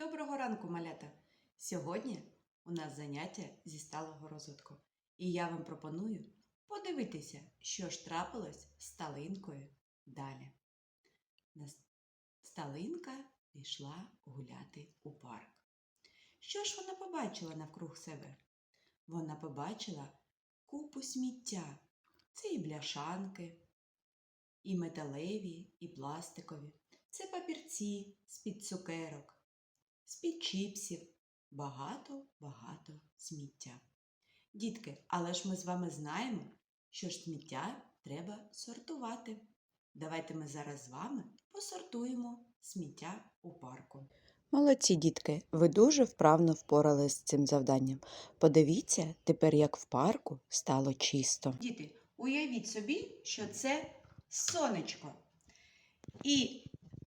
Доброго ранку, малята! Сьогодні у нас заняття зі сталого розвитку. І я вам пропоную подивитися, що ж трапилось з сталинкою далі. Сталинка пішла гуляти у парк. Що ж вона побачила навкруг себе? Вона побачила купу сміття. Це і бляшанки, і металеві, і пластикові. Це папірці з-під цукерок, з-під чіпсів, багато-багато сміття. Дітки, але ж ми з вами знаємо, що ж сміття треба сортувати. Давайте ми зараз з вами посортуємо сміття у парку. Молодці, дітки, ви дуже вправно впоралися з цим завданням. Подивіться тепер, як в парку стало чисто. Діти, уявіть собі, що це сонечко. І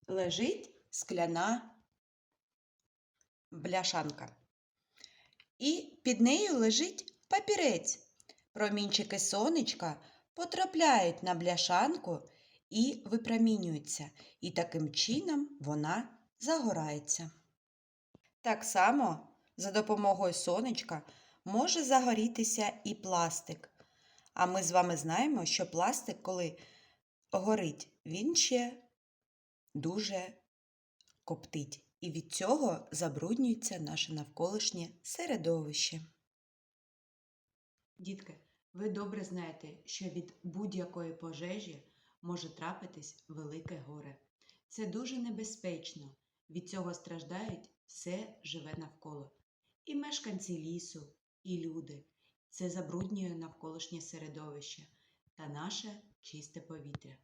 лежить скляна бляшанка. І під нею лежить папірець. Промінчики сонечка потрапляють на бляшанку і випромінюються. І таким чином вона загорається. Так само за допомогою сонечка може загорітися і пластик. А ми з вами знаємо, що пластик, коли горить, він ще дуже коптить. І від цього забруднюється наше навколишнє середовище. Дітки, ви добре знаєте, що від будь-якої пожежі може трапитись велике горе. Це дуже небезпечно. Від цього страждають все живе навколо. І мешканці лісу, і люди. Це забруднює навколишнє середовище та наше чисте повітря.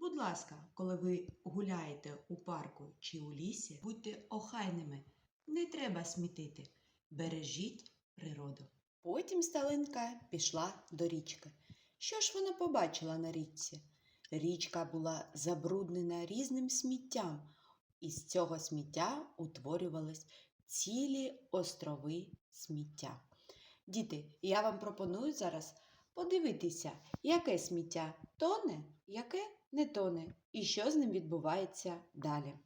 Будь ласка, коли ви гуляєте у парку чи у лісі, будьте охайними, не треба смітити, бережіть природу. Потім сталинка пішла до річки. Що ж вона побачила на річці? Річка була забруднена різним сміттям, і з цього сміття утворювались цілі острови сміття. Діти, я вам пропоную зараз подивитися, яке сміття тоне, яке не тоне, і що з ним відбувається далі.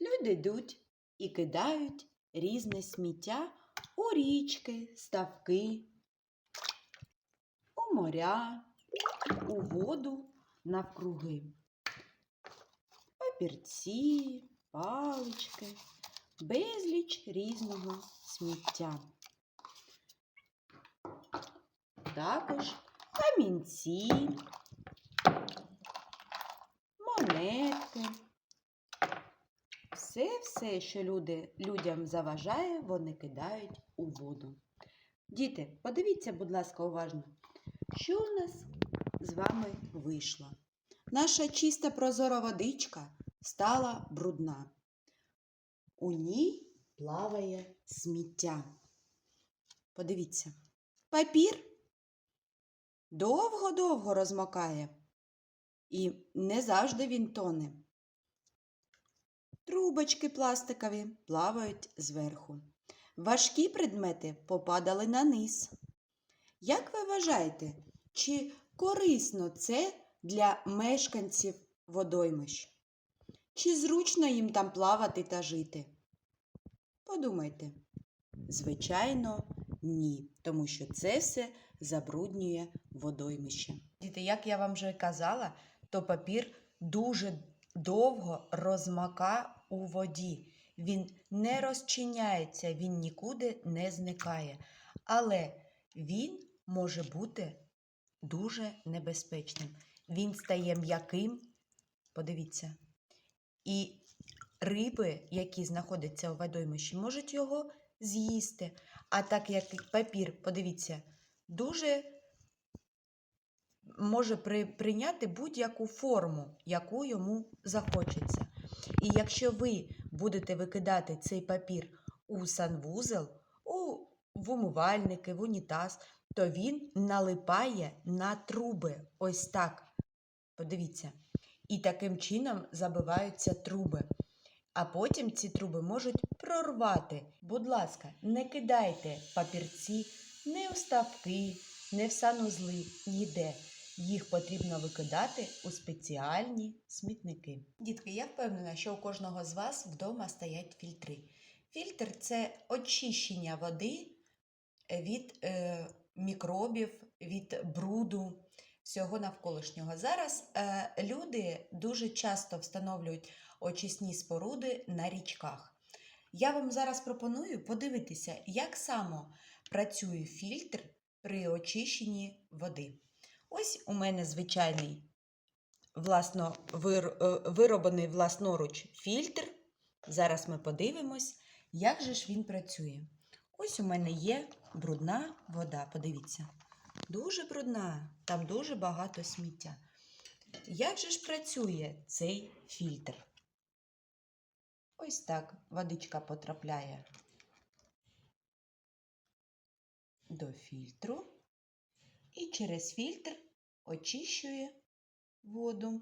Люди йдуть і кидають різне сміття у річки, ставки, у моря, у воду навкруги. Папірці, палички, безліч різного сміття. Також камінці, Все, що люди, людям заважає, вони кидають у воду. Діти, подивіться, будь ласка, уважно, що у нас з вами вийшло. Наша чиста прозора водичка стала брудна. У ній плаває сміття. Подивіться, папір довго-довго розмокає, і не завжди він тоне. Трубочки пластикові плавають зверху. Важкі предмети попадали на низ. Як ви вважаєте, чи корисно це для мешканців водоймищ? Чи зручно їм там плавати та жити? Подумайте. Звичайно, ні, тому що це все забруднює водоймище. Діти, як я вам вже казала, то папір дуже довго розмака у воді. Він не розчиняється, він нікуди не зникає. Але він може бути дуже небезпечним. Він стає м'яким, подивіться, і риби, які знаходяться у водоймищі, можуть його з'їсти. А так як папір, подивіться, дуже може при, прийняти будь-яку форму, яку йому захочеться. І якщо ви будете викидати цей папір у санвузел, у в умивальники, в унітаз, то він налипає на труби. Ось так. Подивіться. І таким чином забиваються труби. А потім ці труби можуть прорвати. Будь ласка, не кидайте папірці не у ставки, не в санузли, ніде. Їх потрібно викидати у спеціальні смітники. Дітки, я впевнена, що у кожного з вас вдома стоять фільтри. Фільтр це очищення води від е, мікробів, від бруду, всього навколишнього. Зараз е, люди дуже часто встановлюють очисні споруди на річках. Я вам зараз пропоную подивитися, як само працює фільтр при очищенні води. Ось у мене звичайний власно вир- е, вироблений власноруч фільтр. Зараз ми подивимось, як же ж він працює. Ось у мене є брудна вода. Подивіться. Дуже брудна, там дуже багато сміття. Як же ж працює цей фільтр? Ось так водичка потрапляє до фільтру і через фільтр очищує воду.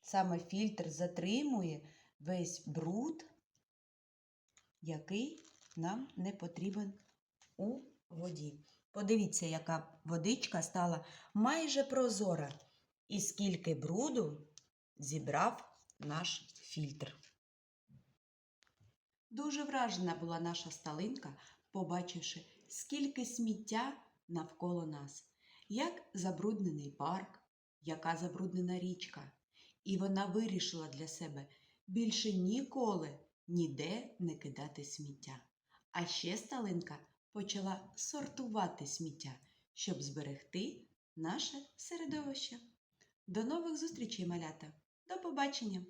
Саме фільтр затримує весь бруд, який нам не потрібен у воді. Подивіться, яка водичка стала майже прозора, і скільки бруду зібрав наш фільтр. Дуже вражена була наша сталинка, побачивши, скільки сміття навколо нас, як забруднений парк, яка забруднена річка. І вона вирішила для себе більше ніколи ніде не кидати сміття. А ще сталинка почала сортувати сміття, щоб зберегти наше середовище. До нових зустрічей, малята! До побачення!